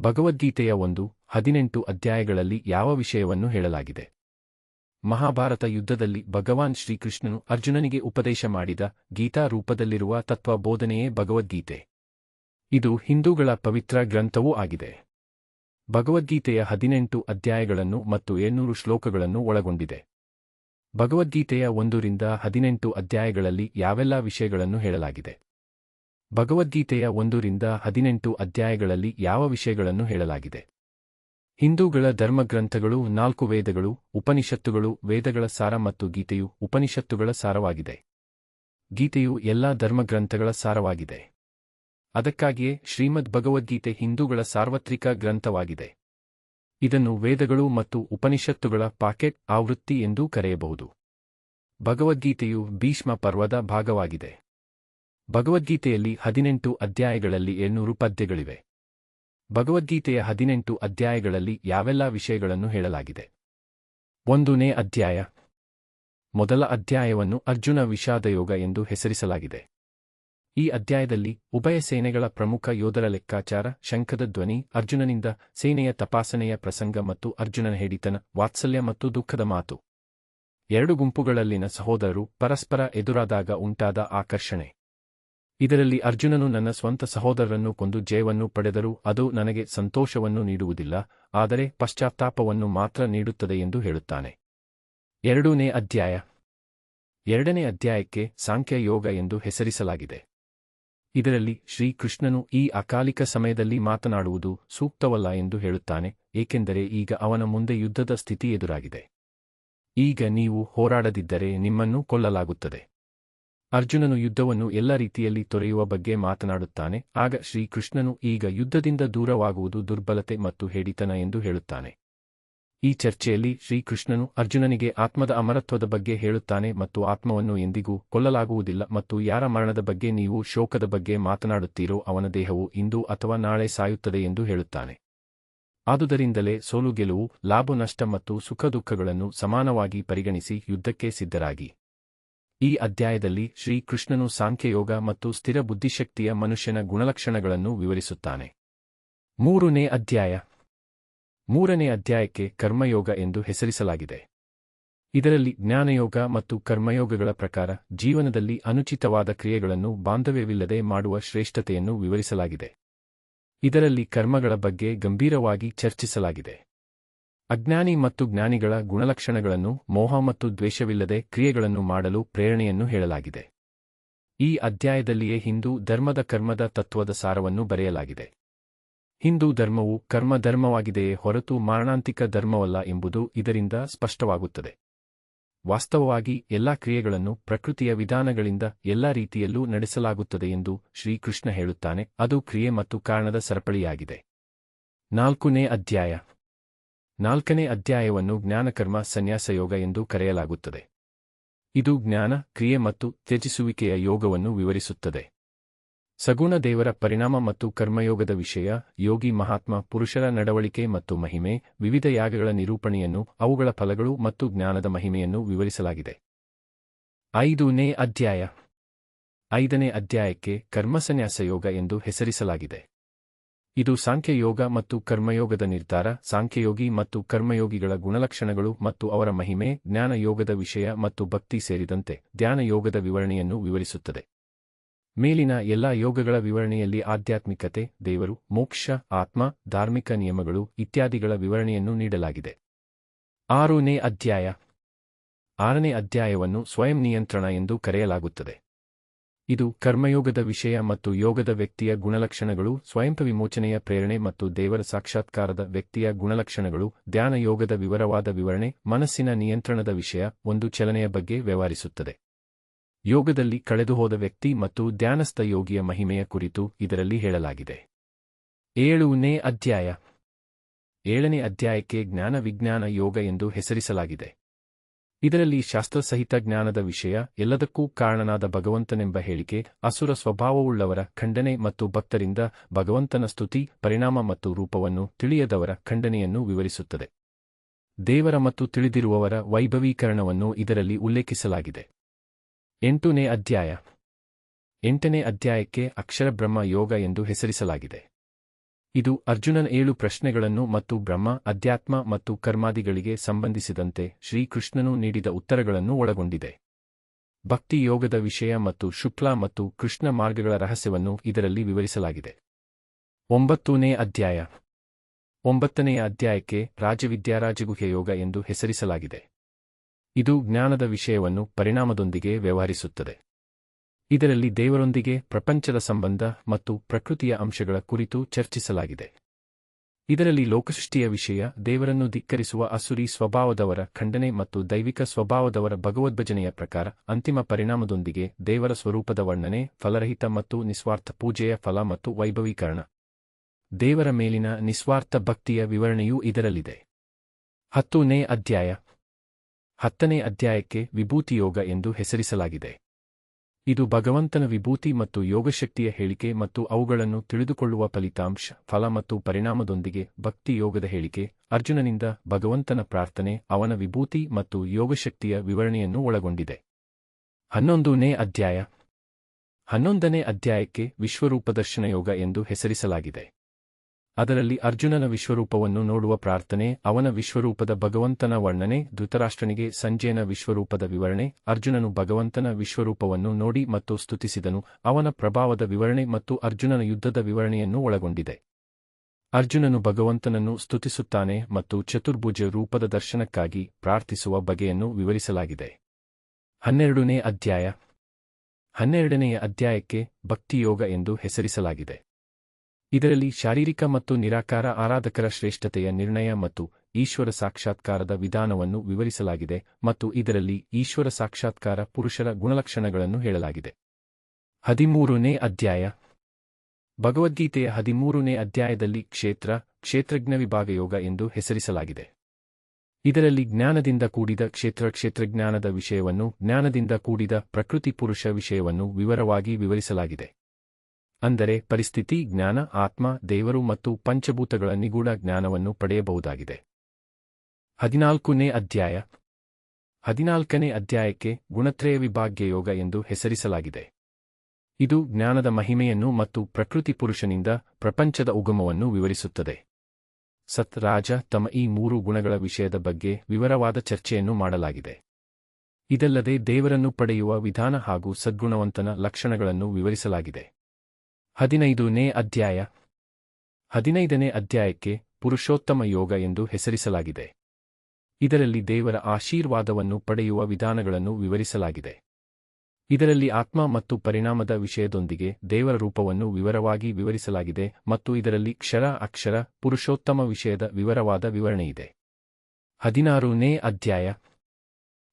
ಭಗವದ್ಗೀತೆಯ ಒಂದು ಹದಿನೆಂಟು ಅಧ್ಯಾಯಗಳಲ್ಲಿ ಯಾವ ವಿಷಯವನ್ನು ಹೇಳಲಾಗಿದೆ? ಮಹಾಭಾರತ ಯುದ್ಧದಲ್ಲಿ ಭಗವಾನ್ ಶ್ರೀಕೃಷ್ಣನು ಅರ್ಜುನನಿಗೆ ಉಪದೇಶ ಮಾಡಿದ ಗೀತಾ ರೂಪದಲ್ಲಿರುವ ತತ್ವಬೋಧನೆಯೇ ಭಗವದ್ಗೀತೆ. ಇದು ಹಿಂದೂಗಳ ಪವಿತ್ರ ಗ್ರಂಥವೂ ಆಗಿದೆ. ಭಗವದ್ಗೀತೆಯ ಹದಿನೆಂಟು ಅಧ್ಯಾಯಗಳನ್ನು ಮತ್ತು ಏಳ್ನೂರು ಶ್ಲೋಕಗಳನ್ನು ಒಳಗೊಂಡಿದೆ. ಭಗವದ್ಗೀತೆಯ ಒಂದರಿಂದ ಹದಿನೆಂಟು ಅಧ್ಯಾಯಗಳಲ್ಲಿ ಯಾವೆಲ್ಲ ವಿಷಯಗಳನ್ನು ಹೇಳಲಾಗಿದೆ? ಭಗವದ್ಗೀತೆಯ ಒಂದರಿಂದ ಹದಿನೆಂಟು ಅಧ್ಯಾಯಗಳಲ್ಲಿ ಯಾವ ವಿಷಯಗಳನ್ನು ಹೇಳಲಾಗಿದೆ? ಹಿಂದೂಗಳ ಧರ್ಮಗ್ರಂಥಗಳು, ನಾಲ್ಕು ವೇದಗಳು, ಉಪನಿಷತ್ತುಗಳು, ವೇದಗಳ ಸಾರ ಮತ್ತು ಗೀತೆಯು ಉಪನಿಷತ್ತುಗಳ ಸಾರವಾಗಿದೆ. ಗೀತೆಯು ಎಲ್ಲಾ ಧರ್ಮಗ್ರಂಥಗಳ ಸಾರವಾಗಿದೆ. ಅದಕ್ಕಾಗಿಯೇ ಶ್ರೀಮದ್ ಭಗವದ್ಗೀತೆ ಹಿಂದೂಗಳ ಸಾರ್ವತ್ರಿಕ ಗ್ರಂಥವಾಗಿದೆ. ಇದನ್ನು ವೇದಗಳು ಮತ್ತು ಉಪನಿಷತ್ತುಗಳ ಪಾಕೆಟ್ ಆವೃತ್ತಿ ಎಂದೂ ಕರೆಯಬಹುದು. ಭಗವದ್ಗೀತೆಯು ಭೀಷ್ಮ ಪರ್ವದ ಭಾಗವಾಗಿದೆ. ಭಗವದ್ಗೀತೆಯಲ್ಲಿ ಹದಿನೆಂಟು ಅಧ್ಯಾಯಗಳಲ್ಲಿ ಏಳ್ನೂರು ಪದ್ಯಗಳಿವೆ. ಭಗವದ್ಗೀತೆಯ ಹದಿನೆಂಟು ಅಧ್ಯಾಯಗಳಲ್ಲಿ ಯಾವೆಲ್ಲ ವಿಷಯಗಳನ್ನು ಹೇಳಲಾಗಿದೆ? ಒಂದನೇ ಅಧ್ಯಾಯ. ಮೊದಲ ಅಧ್ಯಾಯವನ್ನು ಅರ್ಜುನ ವಿಷಾದಯೋಗ ಎಂದು ಹೆಸರಿಸಲಾಗಿದೆ. ಈ ಅಧ್ಯಾಯದಲ್ಲಿ ಉಭಯ ಸೇನೆಗಳ ಪ್ರಮುಖ ಯೋಧರ ಲೆಕ್ಕಾಚಾರ, ಶಂಖದ ಧ್ವನಿ, ಅರ್ಜುನನಿಂದ ಸೇನೆಯ ತಪಾಸಣೆಯ ಪ್ರಸಂಗ ಮತ್ತು ಅರ್ಜುನನ ಹಿಡಿತನ, ವಾತ್ಸಲ್ಯ ಮತ್ತು ದುಃಖದ ಮಾತು. ಎರಡು ಗುಂಪುಗಳಲ್ಲಿನ ಸಹೋದರರು ಪರಸ್ಪರ ಎದುರಾದಾಗ ಉಂಟಾದ ಆಕರ್ಷಣೆ. ಇದರಲ್ಲಿ ಅರ್ಜುನನು ನನ್ನ ಸ್ವಂತ ಸಹೋದರರನ್ನು ಕೊಂದು ಜಯವನ್ನು ಪಡೆದರೂ ಅದು ನನಗೆ ಸಂತೋಷವನ್ನು ನೀಡುವುದಿಲ್ಲ, ಆದರೆ ಪಶ್ಚಾತ್ತಾಪವನ್ನು ಮಾತ್ರ ನೀಡುತ್ತದೆ ಎಂದು ಹೇಳುತ್ತಾನೆ. ಎರಡನೇ ಅಧ್ಯಾಯ. ಎರಡನೇ ಅಧ್ಯಾಯಕ್ಕೆ ಸಾಂಖ್ಯ ಯೋಗ ಎಂದು ಹೆಸರಿಸಲಾಗಿದೆ. ಇದರಲ್ಲಿ ಶ್ರೀಕೃಷ್ಣನು ಈ ಅಕಾಲಿಕ ಸಮಯದಲ್ಲಿ ಮಾತನಾಡುವುದು ಸೂಕ್ತವಲ್ಲ ಎಂದು ಹೇಳುತ್ತಾನೆ, ಏಕೆಂದರೆ ಈಗ ಅವನ ಮುಂದೆ ಯುದ್ಧದ ಸ್ಥಿತಿ ಎದುರಾಗಿದೆ. ಈಗ ನೀವು ಹೋರಾಡದಿದ್ದರೆ ನಿಮ್ಮನ್ನು ಕೊಲ್ಲಲಾಗುತ್ತದೆ. ಅರ್ಜುನನು ಯುದ್ಧವನ್ನು ಎಲ್ಲ ರೀತಿಯಲ್ಲಿ ತೊರೆಯುವ ಬಗ್ಗೆ ಮಾತನಾಡುತ್ತಾನೆ, ಆಗ ಶ್ರೀಕೃಷ್ಣನು ಈಗ ಯುದ್ಧದಿಂದ ದೂರವಾಗುವುದು ದುರ್ಬಲತೆ ಮತ್ತು ಹೇಡಿತನ ಎಂದು ಹೇಳುತ್ತಾನೆ. ಈ ಚರ್ಚೆಯಲ್ಲಿ ಶ್ರೀಕೃಷ್ಣನು ಅರ್ಜುನನಿಗೆ ಆತ್ಮದ ಅಮರತ್ವದ ಬಗ್ಗೆ ಹೇಳುತ್ತಾನೆ ಮತ್ತು ಆತ್ಮವನ್ನು ಎಂದಿಗೂ ಕೊಲ್ಲಲಾಗುವುದಿಲ್ಲ ಮತ್ತು ಯಾರ ಮರಣದ ಬಗ್ಗೆ ನೀವು ಶೋಕದ ಬಗ್ಗೆ ಮಾತನಾಡುತ್ತೀರೋ ಅವನ ದೇಹವು ಇಂದು ಅಥವಾ ನಾಳೆ ಸಾಯುತ್ತದೆ ಎಂದು ಹೇಳುತ್ತಾನೆ. ಆದುದರಿಂದಲೇ ಸೋಲು ಗೆಲುವು, ಲಾಭ, ನಷ್ಟ ಮತ್ತು ಸುಖ ದುಃಖಗಳನ್ನು ಸಮಾನವಾಗಿ ಪರಿಗಣಿಸಿ ಯುದ್ಧಕ್ಕೆ ಸಿದ್ಧರಾಗಿ. ಈ ಅಧ್ಯಾಯದಲ್ಲಿ ಶ್ರೀಕೃಷ್ಣನು ಸಾಂಖ್ಯಯೋಗ ಮತ್ತು ಸ್ಥಿರ ಬುದ್ಧಿಶಕ್ತಿಯ ಮನುಷ್ಯನ ಗುಣಲಕ್ಷಣಗಳನ್ನು ವಿವರಿಸುತ್ತಾನೆ. ಮೂರನೇ ಅಧ್ಯಾಯ. ಮೂರನೇ ಅಧ್ಯಾಯಕ್ಕೆ ಕರ್ಮಯೋಗ ಎಂದು ಹೆಸರಿಸಲಾಗಿದೆ. ಇದರಲ್ಲಿ ಜ್ಞಾನಯೋಗ ಮತ್ತು ಕರ್ಮಯೋಗಗಳ ಪ್ರಕಾರ ಜೀವನದಲ್ಲಿ ಅನುಚಿತವಾದ ಕ್ರಿಯೆಗಳನ್ನು ಬಾಂಧವ್ಯವಿಲ್ಲದೆ ಮಾಡುವ ಶ್ರೇಷ್ಠತೆಯನ್ನು ವಿವರಿಸಲಾಗಿದೆ. ಇದರಲ್ಲಿ ಕರ್ಮಗಳ ಬಗ್ಗೆ ಗಂಭೀರವಾಗಿ ಚರ್ಚಿಸಲಾಗಿದೆ. ಅಜ್ಞಾನಿ ಮತ್ತು ಜ್ಞಾನಿಗಳ ಗುಣಲಕ್ಷಣಗಳನ್ನು, ಮೋಹ ಮತ್ತು ದ್ವೇಷವಿಲ್ಲದೆ ಕ್ರಿಯೆಗಳನ್ನು ಮಾಡಲು ಪ್ರೇರಣೆಯನ್ನು ಹೇಳಲಾಗಿದೆ. ಈ ಅಧ್ಯಾಯದಲ್ಲಿಯೇ ಹಿಂದೂ ಧರ್ಮದ ಕರ್ಮದ ತತ್ವದ ಸಾರವನ್ನು ಬರೆಯಲಾಗಿದೆ. ಹಿಂದೂ ಧರ್ಮವು ಕರ್ಮಧರ್ಮವಾಗಿದೆಯೇ ಹೊರತು ಮಾರಣಾಂತಿಕ ಧರ್ಮವಲ್ಲ ಎಂಬುದು ಇದರಿಂದ ಸ್ಪಷ್ಟವಾಗುತ್ತದೆ. ವಾಸ್ತವವಾಗಿ ಎಲ್ಲಾ ಕ್ರಿಯೆಗಳನ್ನು ಪ್ರಕೃತಿಯ ವಿಧಾನಗಳಿಂದ ಎಲ್ಲಾ ರೀತಿಯಲ್ಲೂ ನಡೆಸಲಾಗುತ್ತದೆ ಎಂದು ಶ್ರೀಕೃಷ್ಣ ಹೇಳುತ್ತಾನೆ, ಅದು ಕ್ರಿಯೆ ಮತ್ತು ಕಾರಣದ ಸರಪಳಿಯಾಗಿದೆ. ನಾಲ್ಕನೇ ಅಧ್ಯಾಯ. ನಾಲ್ಕನೇ ಅಧ್ಯಾಯವನ್ನು ಜ್ಞಾನಕರ್ಮ ಸನ್ಯಾಸಯೋಗ ಎಂದು ಕರೆಯಲಾಗುತ್ತದೆ. ಇದು ಜ್ಞಾನ, ಕ್ರಿಯೆ ಮತ್ತು ತ್ಯಜಿಸುವಿಕೆಯ ಯೋಗವನ್ನು ವಿವರಿಸುತ್ತದೆ. ಸಗುಣ ದೇವರ ಪರಿಣಾಮ ಮತ್ತು ಕರ್ಮಯೋಗದ ವಿಷಯ, ಯೋಗಿ, ಮಹಾತ್ಮ, ಪುರುಷರ ನಡವಳಿಕೆ ಮತ್ತು ಮಹಿಮೆ, ವಿವಿಧ ಯಾಗಗಳ ನಿರೂಪಣೆಯನ್ನು, ಅವುಗಳ ಫಲಗಳು ಮತ್ತು ಜ್ಞಾನದ ಮಹಿಮೆಯನ್ನು ವಿವರಿಸಲಾಗಿದೆ. ಐದನೇ ಅಧ್ಯಾಯ. ಐದನೇ ಅಧ್ಯಾಯಕ್ಕೆ ಕರ್ಮಸನ್ಯಾಸ ಯೋಗ ಎಂದು ಹೆಸರಿಸಲಾಗಿದೆ. ಇದು ಸಾಂಖ್ಯಯೋಗ ಮತ್ತು ಕರ್ಮಯೋಗದ ನಿರ್ಧಾರ, ಸಾಂಖ್ಯಯೋಗಿ ಮತ್ತು ಕರ್ಮಯೋಗಿಗಳ ಗುಣಲಕ್ಷಣಗಳು ಮತ್ತು ಅವರ ಮಹಿಮೆ, ಜ್ಞಾನಯೋಗದ ವಿಷಯ ಮತ್ತು ಭಕ್ತಿ ಸೇರಿದಂತೆ ಧ್ಯಾನಯೋಗದ ವಿವರಣೆಯನ್ನು ವಿವರಿಸುತ್ತದೆ. ಮೇಲಿನ ಎಲ್ಲಾ ಯೋಗಗಳ ವಿವರಣೆಯಲ್ಲಿ ಆಧ್ಯಾತ್ಮಿಕತೆ, ದೇವರು, ಮೋಕ್ಷ, ಆತ್ಮ, ಧಾರ್ಮಿಕ ನಿಯಮಗಳು ಇತ್ಯಾದಿಗಳ ವಿವರಣೆಯನ್ನು ನೀಡಲಾಗಿದೆ. ಆರನೇ ಅಧ್ಯಾಯ. ಆರನೇ ಅಧ್ಯಾಯವನ್ನು ಸ್ವಯಂ ನಿಯಂತ್ರಣ ಎಂದು ಕರೆಯಲಾಗುತ್ತದೆ. ಇದು ಕರ್ಮಯೋಗದ ವಿಷಯ ಮತ್ತು ಯೋಗದ ವ್ಯಕ್ತಿಯ ಗುಣಲಕ್ಷಣಗಳು ಸ್ವಯಂ ವಿಮೋಚನೆಯ ಪ್ರೇರಣೆ ಮತ್ತು ದೇವರ ಸಾಕ್ಷಾತ್ಕಾರದ ವ್ಯಕ್ತಿಯ ಗುಣಲಕ್ಷಣಗಳು, ಧ್ಯಾನ ಯೋಗದ ವಿವರವಾದ ವಿವರಣೆ, ಮನಸ್ಸಿನ ನಿಯಂತ್ರಣದ ವಿಷಯ, ಒಂದು ಚಲನೆಯ ಬಗ್ಗೆ ವ್ಯವಹರಿಸುತ್ತದೆ. ಯೋಗದಲ್ಲಿ ಕಳೆದುಹೋದ ವ್ಯಕ್ತಿ ಮತ್ತು ಧ್ಯಾನಸ್ಥ ಯೋಗಿಯ ಮಹಿಮೆಯ ಕುರಿತು ಇದರಲ್ಲಿ ಹೇಳಲಾಗಿದೆ. ಏಳನೇ ಅಧ್ಯಾಯ. ಏಳನೇ ಅಧ್ಯಾಯಕ್ಕೆ ಜ್ಞಾನ ವಿಜ್ಞಾನ ಯೋಗ ಎಂದು ಹೆಸರಿಸಲಾಗಿದೆ. ಇದರಲ್ಲಿ ಶಾಸ್ತ್ರಸಹಿತ ಜ್ಞಾನದ ವಿಷಯ ಎಲ್ಲದಕ್ಕೂ ಕಾರಣನಾದ ಭಗವಂತನೆಂಬ ಹೇಳಿಕೆ, ಅಸುರ ಸ್ವಭಾವವುಳ್ಳವರ ಖಂಡನೆ ಮತ್ತು ಭಕ್ತರಿಂದ ಭಗವಂತನ ಸ್ತುತಿ, ಪರಿಣಾಮ ಮತ್ತು ರೂಪವನ್ನು ತಿಳಿಯದವರ ಖಂಡನೆಯನ್ನು ವಿವರಿಸುತ್ತದೆ. ದೇವರ ಮತ್ತು ತಿಳಿದಿರುವವರ ವೈಭವೀಕರಣವನ್ನು ಇದರಲ್ಲಿ ಉಲ್ಲೇಖಿಸಲಾಗಿದೆ. ಎಂಟನೇ ಅಧ್ಯಾಯ. ಎಂಟನೇ ಅಧ್ಯಾಯಕ್ಕೆ ಅಕ್ಷರಬ್ರಹ್ಮ ಯೋಗ ಎಂದು ಹೆಸರಿಸಲಾಗಿದೆ. ಇದು ಅರ್ಜುನನ ಏಳು ಪ್ರಶ್ನೆಗಳನ್ನು ಮತ್ತು ಬ್ರಹ್ಮ, ಅಧ್ಯಾತ್ಮ ಮತ್ತು ಕರ್ಮಾದಿಗಳಿಗೆ ಸಂಬಂಧಿಸಿದಂತೆ ಶ್ರೀಕೃಷ್ಣನು ನೀಡಿದ ಉತ್ತರಗಳನ್ನು ಒಳಗೊಂಡಿದೆ. ಭಕ್ತಿ ಯೋಗದ ವಿಷಯ ಮತ್ತು ಶುಕ್ಲ ಮತ್ತು ಕೃಷ್ಣ ಮಾರ್ಗಗಳ ರಹಸ್ಯವನ್ನು ಇದರಲ್ಲಿ ವಿವರಿಸಲಾಗಿದೆ. ಒಂಬತ್ತನೇ ಅಧ್ಯಾಯ. ಒಂಬತ್ತನೆಯ ಅಧ್ಯಾಯಕ್ಕೆ ರಾಜವಿದ್ಯಾರಾಜಗುಹ್ಯ ಯೋಗ ಎಂದು ಹೆಸರಿಸಲಾಗಿದೆ. ಇದು ಜ್ಞಾನದ ವಿಷಯವನ್ನು ಪರಿಣಾಮದೊಂದಿಗೆ ವ್ಯವಹರಿಸುತ್ತದೆ. ಇದರಲ್ಲಿ ದೇವರೊಂದಿಗೆ ಪ್ರಪಂಚದ ಸಂಬಂಧ ಮತ್ತು ಪ್ರಕೃತಿಯ ಅಂಶಗಳ ಕುರಿತು ಚರ್ಚಿಸಲಾಗಿದೆ. ಇದರಲ್ಲಿ ಲೋಕಸೃಷ್ಟಿಯ ವಿಷಯ, ದೇವರನ್ನು ಧಿಕ್ಕರಿಸುವ ಅಸುರಿ ಸ್ವಭಾವದವರ ಖಂಡನೆ ಮತ್ತು ದೈವಿಕ ಸ್ವಭಾವದವರ ಭಗವದ್ಭಜನೆಯ ಪ್ರಕಾರ ಅಂತಿಮ ಪರಿಣಾಮದೊಂದಿಗೆ ದೇವರ ಸ್ವರೂಪದ ವರ್ಣನೆ, ಫಲರಹಿತ ಮತ್ತು ನಿಸ್ವಾರ್ಥ ಪೂಜೆಯ ಫಲ ಮತ್ತು ವೈಭವೀಕರಣ. ದೇವರ ಮೇಲಿನ ನಿಸ್ವಾರ್ಥ ಭಕ್ತಿಯ ವಿವರಣೆಯೂ ಇದರಲ್ಲಿದೆ. ಹತ್ತನೇ ಅಧ್ಯಾಯ ಹತ್ತನೇ ಅಧ್ಯಾಯಕ್ಕೆ ವಿಭೂತಿಯೋಗ ಎಂದು ಹೆಸರಿಸಲಾಗಿದೆ. ಇದು ಭಗವಂತನ ವಿಭೂತಿ ಮತ್ತು ಯೋಗಶಕ್ತಿಯ ಹೇಳಿಕೆ ಮತ್ತು ಅವುಗಳನ್ನು ತಿಳಿದುಕೊಳ್ಳುವ ಫಲಿತಾಂಶ, ಫಲ ಮತ್ತು ಪರಿಣಾಮದೊಂದಿಗೆ ಭಕ್ತಿ ಯೋಗದ ಹೇಳಿಕೆ, ಅರ್ಜುನನಿಂದ ಭಗವಂತನ ಪ್ರಾರ್ಥನೆ, ಅವನ ವಿಭೂತಿ ಮತ್ತು ಯೋಗಶಕ್ತಿಯ ವಿವರಣೆಯನ್ನು ಒಳಗೊಂಡಿದೆ. ಹನ್ನೊಂದನೇ ಅಧ್ಯಾಯ. ಹನ್ನೊಂದನೇ ಅಧ್ಯಾಯಕ್ಕೆ ವಿಶ್ವರೂಪದರ್ಶನ ಯೋಗ ಎಂದು ಹೆಸರಿಸಲಾಗಿದೆ. ಅದರಲ್ಲಿ ಅರ್ಜುನನ ವಿಶ್ವರೂಪವನ್ನು ನೋಡುವ ಪ್ರಾರ್ಥನೆ, ಅವನ ವಿಶ್ವರೂಪದ ಭಗವಂತನ ವರ್ಣನೆ, ಧೃತರಾಷ್ಟ್ರನಿಗೆ ಸಂಜಯನ ವಿಶ್ವರೂಪದ ವಿವರಣೆ, ಅರ್ಜುನನು ಭಗವಂತನ ವಿಶ್ವರೂಪವನ್ನು ನೋಡಿ ಮತ್ತು ಸ್ತುತಿಸಿದನು, ಅವನ ಪ್ರಭಾವದ ವಿವರಣೆ ಮತ್ತು ಅರ್ಜುನನ ಯುದ್ಧದ ವಿವರಣೆಯನ್ನು ಒಳಗೊಂಡಿದೆ. ಅರ್ಜುನನು ಭಗವಂತನನ್ನು ಸ್ತುತಿಸುತ್ತಾನೆ ಮತ್ತು ಚತುರ್ಭುಜ ರೂಪದ ದರ್ಶನಕ್ಕಾಗಿ ಪ್ರಾರ್ಥಿಸುವ ಬಗೆಯನ್ನು ವಿವರಿಸಲಾಗಿದೆ. ಹನ್ನೆರಡನೇ ಅಧ್ಯಾಯ. ಹನ್ನೆರಡನೆಯ ಅಧ್ಯಾಯಕ್ಕೆ ಭಕ್ತಿಯೋಗ ಎಂದು ಹೆಸರಿಸಲಾಗಿದೆ. ಇದರಲ್ಲಿ ಶಾರೀರಿಕ ಮತ್ತು ನಿರಾಕಾರ ಆರಾಧಕರ ಶ್ರೇಷ್ಠತೆಯ ನಿರ್ಣಯ ಮತ್ತು ಈಶ್ವರ ಸಾಕ್ಷಾತ್ಕಾರದ ವಿಧಾನವನ್ನು ವಿವರಿಸಲಾಗಿದೆ ಮತ್ತು ಇದರಲ್ಲಿ ಈಶ್ವರ ಸಾಕ್ಷಾತ್ಕಾರ ಪುರುಷರ ಗುಣಲಕ್ಷಣಗಳನ್ನು ಹೇಳಲಾಗಿದೆ. ಹದಿಮೂರನೇ ಅಧ್ಯಾಯ. ಭಗವದ್ಗೀತೆಯ ಹದಿಮೂರನೇ ಅಧ್ಯಾಯದಲ್ಲಿ ಕ್ಷೇತ್ರ, ಕ್ಷೇತ್ರಜ್ಞ ವಿಭಾಗ ಯೋಗ ಎಂದು ಹೆಸರಿಸಲಾಗಿದೆ. ಇದರಲ್ಲಿ ಜ್ಞಾನದಿಂದ ಕೂಡಿದ ಕ್ಷೇತ್ರ, ಕ್ಷೇತ್ರಜ್ಞಾನದ ವಿಷಯವನ್ನು, ಜ್ಞಾನದಿಂದ ಕೂಡಿದ ಪ್ರಕೃತಿ ಪುರುಷ ವಿಷಯವನ್ನು ವಿವರವಾಗಿ ವಿವರಿಸಲಾಗಿದೆ. ಅಂದರೆ ಪರಿಸ್ಥಿತಿ, ಜ್ಞಾನ, ಆತ್ಮ, ದೇವರು ಮತ್ತು ಪಂಚಭೂತಗಳ ನಿಗೂಢ ಜ್ಞಾನವನ್ನು ಪಡೆಯಬಹುದಾಗಿದೆ. ಹದಿನಾಲ್ಕನೇ ಅಧ್ಯಾಯ. ಹದಿನಾಲ್ಕನೇ ಅಧ್ಯಾಯಕ್ಕೆ ಗುಣತ್ರಯ ವಿಭಾಗ್ಯ ಯೋಗ ಎಂದು ಹೆಸರಿಸಲಾಗಿದೆ. ಇದು ಜ್ಞಾನದ ಮಹಿಮೆಯನ್ನು ಮತ್ತು ಪ್ರಕೃತಿ ಪುರುಷನಿಂದ ಪ್ರಪಂಚದ ಉಗಮವನ್ನು ವಿವರಿಸುತ್ತದೆ. ಸತ್ ರಾಜ ತಮ್ಮ ಈ ಮೂರು ಗುಣಗಳ ವಿಷಯದ ಬಗ್ಗೆ ವಿವರವಾದ ಚರ್ಚೆಯನ್ನು ಮಾಡಲಾಗಿದೆ. ಇದಲ್ಲದೆ ದೇವರನ್ನು ಪಡೆಯುವ ವಿಧಾನ ಹಾಗೂ ಸದ್ಗುಣವಂತನ ಲಕ್ಷಣಗಳನ್ನು ವಿವರಿಸಲಾಗಿದೆ. ಹದಿನೈದನೇ ಅಧ್ಯಾಯ. ಹದಿನೈದನೇ ಅಧ್ಯಾಯಕ್ಕೆ ಪುರುಷೋತ್ತಮ ಯೋಗ ಎಂದು ಹೆಸರಿಸಲಾಗಿದೆ. ಇದರಲ್ಲಿ ದೇವರ ಆಶೀರ್ವಾದವನ್ನು ಪಡೆಯುವ ವಿಧಾನಗಳನ್ನು ವಿವರಿಸಲಾಗಿದೆ. ಇದರಲ್ಲಿ ಆತ್ಮ ಮತ್ತು ಪರಿಣಾಮದ ವಿಷಯದೊಂದಿಗೆ ದೇವರ ರೂಪವನ್ನು ವಿವರವಾಗಿ ವಿವರಿಸಲಾಗಿದೆ ಮತ್ತು ಇದರಲ್ಲಿ ಕ್ಷರ, ಅಕ್ಷರ, ಪುರುಷೋತ್ತಮ ವಿಷಯದ ವಿವರವಾದ ವಿವರಣೆಯಿದೆ. ಹದಿನಾರನೇ ಅಧ್ಯಾಯ.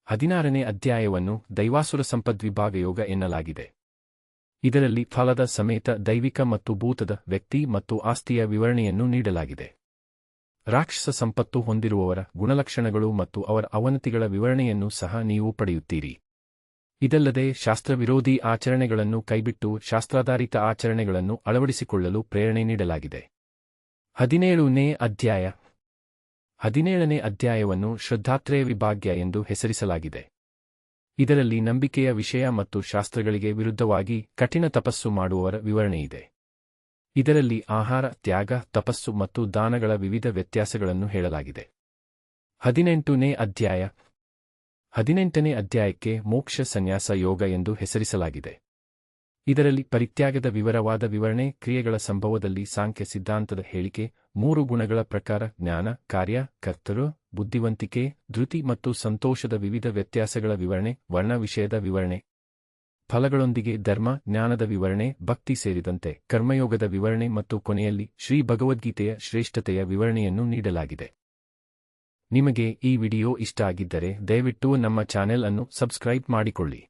ಹದಿನಾರನೇ ಅಧ್ಯಾಯವನ್ನು ದೈವಾಸುರ ಸಂಪದ್ವಿಭಾಗ ಯೋಗ ಎನ್ನಲಾಗಿದೆ. ಇದರಲ್ಲಿ ಫಲದ ಸಮೇತ ದೈವಿಕ ಮತ್ತು ಭೂತದ, ವ್ಯಕ್ತಿ ಮತ್ತು ಆಸ್ತಿಯ ವಿವರಣೆಯನ್ನು ನೀಡಲಾಗಿದೆ. ರಾಕ್ಷಸ ಸಂಪತ್ತು ಹೊಂದಿರುವವರ ಗುಣಲಕ್ಷಣಗಳು ಮತ್ತು ಅವರ ಅವನತಿಗಳ ವಿವರಣೆಯನ್ನು ಸಹ ನೀವು ಪಡೆಯುತ್ತೀರಿ. ಇದಲ್ಲದೆ ಶಾಸ್ತ್ರವಿರೋಧಿ ಆಚರಣೆಗಳನ್ನು ಕೈಬಿಟ್ಟು ಶಾಸ್ತ್ರಾಧಾರಿತ ಆಚರಣೆಗಳನ್ನು ಅಳವಡಿಸಿಕೊಳ್ಳಲು ಪ್ರೇರಣೆ ನೀಡಲಾಗಿದೆ. ಹದಿನೇಳನೇ ಅಧ್ಯಾಯ. ಹದಿನೇಳನೇ ಅಧ್ಯಾಯವನ್ನು ಶ್ರದ್ಧಾತ್ರೇಯ ವಿಭಾಗ್ಯ ಎಂದು ಹೆಸರಿಸಲಾಗಿದೆ. ಇದರಲ್ಲಿ ನಂಬಿಕೆಯ ವಿಷಯ ಮತ್ತು ಶಾಸ್ತ್ರಗಳಿಗೆ ವಿರುದ್ಧವಾಗಿ ಕಠಿಣ ತಪಸ್ಸು ಮಾಡುವವರ ವಿವರಣೆಯಿದೆ ಇದರಲ್ಲಿ ಆಹಾರ, ತ್ಯಾಗ, ತಪಸ್ಸು ಮತ್ತು ದಾನಗಳ ವಿವಿಧ ವ್ಯತ್ಯಾಸಗಳನ್ನು ಹೇಳಲಾಗಿದೆ. ಹದಿನೆಂಟನೇ ಅಧ್ಯಾಯ. ಹದಿನೆಂಟನೇ ಅಧ್ಯಾಯಕ್ಕೆ ಮೋಕ್ಷ ಸನ್ಯಾಸ ಯೋಗ ಎಂದು ಹೆಸರಿಸಲಾಗಿದೆ. ಇದರಲ್ಲಿ ಪರಿತ್ಯಾಗದ ವಿವರವಾದ ವಿವರಣೆ, ಕ್ರಿಯೆಗಳ ಸಂಭವದಲ್ಲಿ ಸಾಂಖ್ಯ ಸಿದ್ಧಾಂತದ ಹೇಳಿಕೆ, ಮೂರು ಗುಣಗಳ ಪ್ರಕಾರ ಜ್ಞಾನ, ಕಾರ್ಯ ಕರ್ತರು ಬುದ್ಧಿವಂತಿಕೆ, ಧೃತಿ ಮತ್ತು ಸಂತೋಷದ ವಿವಿಧ ವ್ಯತ್ಯಾಸಗಳ ವಿವರಣೆ, ವರ್ಣ ವಿಷಯದ ವಿವರಣೆ. ಫಲಗಳೊಂದಿಗೆ ಧರ್ಮ, ಜ್ಞಾನದ ವಿವರಣೆ, ಭಕ್ತಿ ಸೇರಿದಂತೆ ಕರ್ಮಯೋಗದ ವಿವರಣೆ ಮತ್ತು ಕೊನೆಯಲ್ಲಿ ಶ್ರೀ ಭಗವದ್ಗೀತೆಯ ಶ್ರೇಷ್ಠತೆಯ ವಿವರಣೆಯನ್ನು ನೀಡಲಾಗಿದೆ. ನಿಮಗೆ ಈ ವಿಡಿಯೋ ಇಷ್ಟ ಆಗಿದ್ದರೆ ದಯವಿಟ್ಟು ನಮ್ಮ ಚಾನೆಲ್ ಅನ್ನು ಸಬ್ಸ್ಕ್ರೈಬ್ ಮಾಡಿಕೊಳ್ಳಿ.